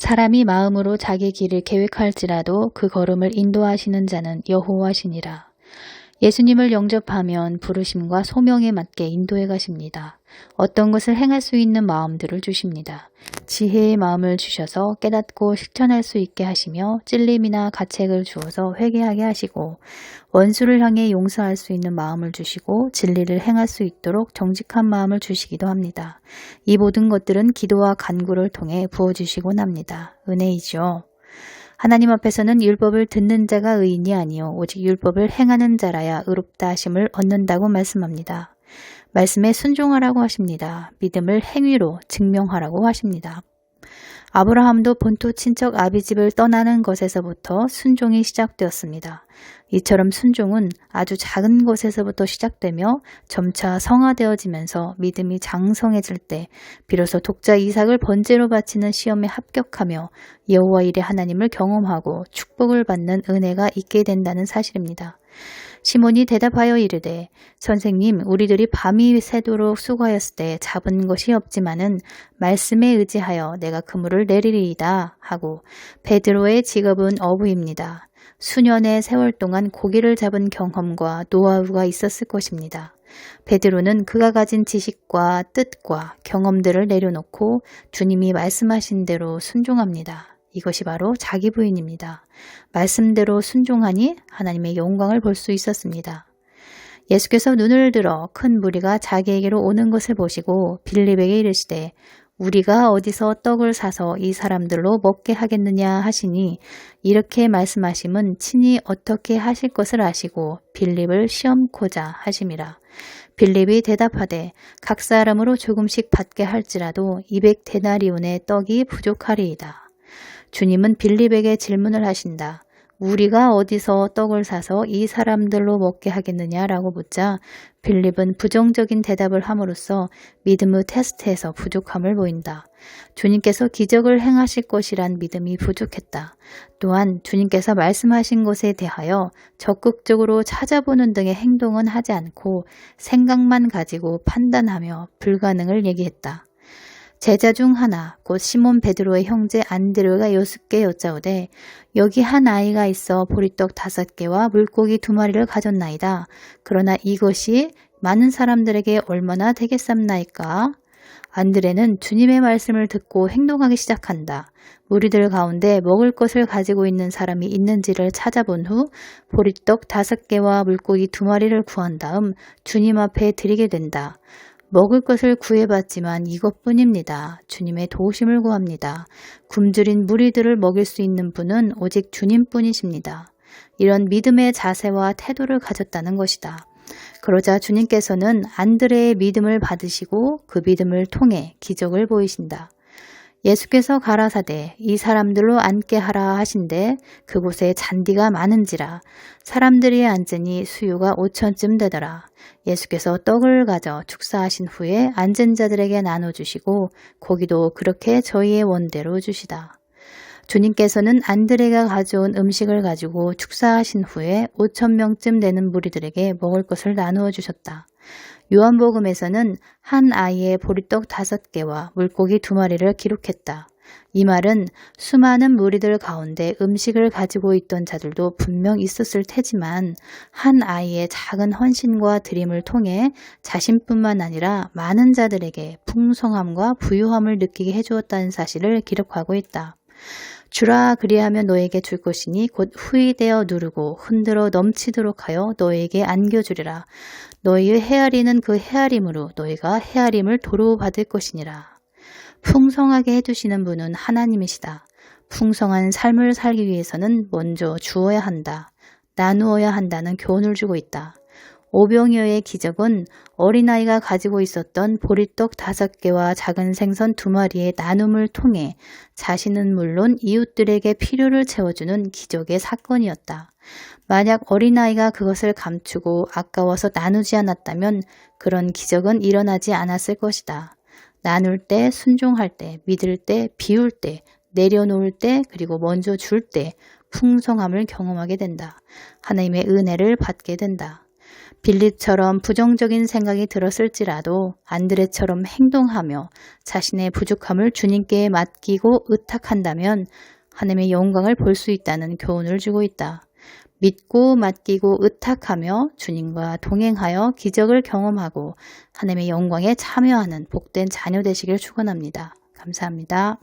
사람이 마음으로 자기 길을 계획할지라도 그 걸음을 인도하시는 자는 여호와시니라. 예수님을 영접하면 부르심과 소명에 맞게 인도해 가십니다. 어떤 것을 행할 수 있는 마음들을 주십니다. 지혜의 마음을 주셔서 깨닫고 실천할 수 있게 하시며 찔림이나 가책을 주어서 회개하게 하시고 원수를 향해 용서할 수 있는 마음을 주시고 진리를 행할 수 있도록 정직한 마음을 주시기도 합니다. 이 모든 것들은 기도와 간구를 통해 부어주시곤 합니다. 은혜이죠. 하나님 앞에서는 율법을 듣는 자가 의인이 아니요 오직 율법을 행하는 자라야 의롭다 하심을 얻는다고 말씀합니다. 말씀에 순종하라고 하십니다. 믿음을 행위로 증명하라고 하십니다. 아브라함도 본토 친척 아비집을 떠나는 것에서부터 순종이 시작되었습니다. 이처럼 순종은 아주 작은 것에서부터 시작되며 점차 성화되어지면서 믿음이 장성해질 때 비로소 독자 이삭을 번제로 바치는 시험에 합격하며 여호와 일의 하나님을 경험하고 축복을 받는 은혜가 있게 된다는 사실입니다. 시몬이 대답하여 이르되 선생님 우리들이 밤이 새도록 수고하였을 때 잡은 것이 없지만은 말씀에 의지하여 내가 그물을 내리리이다 하고 베드로의 직업은 어부입니다. 수년의 세월 동안 고기를 잡은 경험과 노하우가 있었을 것입니다. 베드로는 그가 가진 지식과 뜻과 경험들을 내려놓고 주님이 말씀하신 대로 순종합니다. 이것이 바로 자기 부인입니다. 말씀대로 순종하니 하나님의 영광을 볼 수 있었습니다. 예수께서 눈을 들어 큰 무리가 자기에게로 오는 것을 보시고 빌립에게 이르시되 우리가 어디서 떡을 사서 이 사람들로 먹게 하겠느냐 하시니 이렇게 말씀하심은 친히 어떻게 하실 것을 아시고 빌립을 시험코자 하심이라. 빌립이 대답하되 각 사람으로 조금씩 받게 할지라도 200데나리온의 떡이 부족하리이다. 주님은 빌립에게 질문을 하신다. 우리가 어디서 떡을 사서 이 사람들로 먹게 하겠느냐라고 묻자 빌립은 부정적인 대답을 함으로써 믿음의 테스트에서 부족함을 보인다. 주님께서 기적을 행하실 것이란 믿음이 부족했다. 또한 주님께서 말씀하신 것에 대하여 적극적으로 찾아보는 등의 행동은 하지 않고 생각만 가지고 판단하며 불가능을 얘기했다. 제자 중 하나 곧 시몬 베드로의 형제 안드레가 여습게 여짜오되 여기 한 아이가 있어 보리떡 다섯 개와 물고기 두 마리를 가졌나이다. 그러나 이것이 많은 사람들에게 얼마나 되겠삼나이까? 안드레는 주님의 말씀을 듣고 행동하기 시작한다. 무리들 가운데 먹을 것을 가지고 있는 사람이 있는지를 찾아본 후 보리떡 다섯 개와 물고기 두 마리를 구한 다음 주님 앞에 드리게 된다. 먹을 것을 구해봤지만 이것뿐입니다. 주님의 도우심을 구합니다. 굶주린 무리들을 먹일 수 있는 분은 오직 주님뿐이십니다. 이런 믿음의 자세와 태도를 가졌다는 것이다. 그러자 주님께서는 안드레의 믿음을 받으시고 그 믿음을 통해 기적을 보이신다. 예수께서 가라사대 이 사람들로 앉게 하라 하신데 그곳에 잔디가 많은지라 사람들이 앉으니 수유가 오천쯤 되더라. 예수께서 떡을 가져 축사하신 후에 앉은 자들에게 나눠 주시고 고기도 그렇게 저희의 원대로 주시다. 주님께서는 안드레가 가져온 음식을 가지고 축사하신 후에 5천 명쯤 되는 무리들에게 먹을 것을 나누어 주셨다. 요한복음에서는 한 아이의 보리떡 다섯 개와 물고기 두 마리를 기록했다. 이 말은 수많은 무리들 가운데 음식을 가지고 있던 자들도 분명 있었을 테지만 한 아이의 작은 헌신과 드림을 통해 자신뿐만 아니라 많은 자들에게 풍성함과 부유함을 느끼게 해주었다는 사실을 기록하고 있다. 주라 그리하면 너에게 줄 것이니 곧 후이되어 누르고 흔들어 넘치도록 하여 너에게 안겨주리라. 너희의 헤아리는 그 헤아림으로 너희가 헤아림을 도로 받을 것이니라. 풍성하게 해주시는 분은 하나님이시다. 풍성한 삶을 살기 위해서는 먼저 주어야 한다. 나누어야 한다는 교훈을 주고 있다. 오병이어의 기적은 어린아이가 가지고 있었던 보리떡 다섯 개와 작은 생선 두 마리의 나눔을 통해 자신은 물론 이웃들에게 필요를 채워주는 기적의 사건이었다. 만약 어린아이가 그것을 감추고 아까워서 나누지 않았다면 그런 기적은 일어나지 않았을 것이다. 나눌 때, 순종할 때, 믿을 때, 비울 때, 내려놓을 때, 그리고 먼저 줄 때 풍성함을 경험하게 된다. 하나님의 은혜를 받게 된다. 빌립처럼 부정적인 생각이 들었을지라도 안드레처럼 행동하며 자신의 부족함을 주님께 맡기고 의탁한다면 하나님의 영광을 볼 수 있다는 교훈을 주고 있다. 믿고 맡기고 의탁하며 주님과 동행하여 기적을 경험하고 하나님의 영광에 참여하는 복된 자녀 되시길 축원합니다. 감사합니다.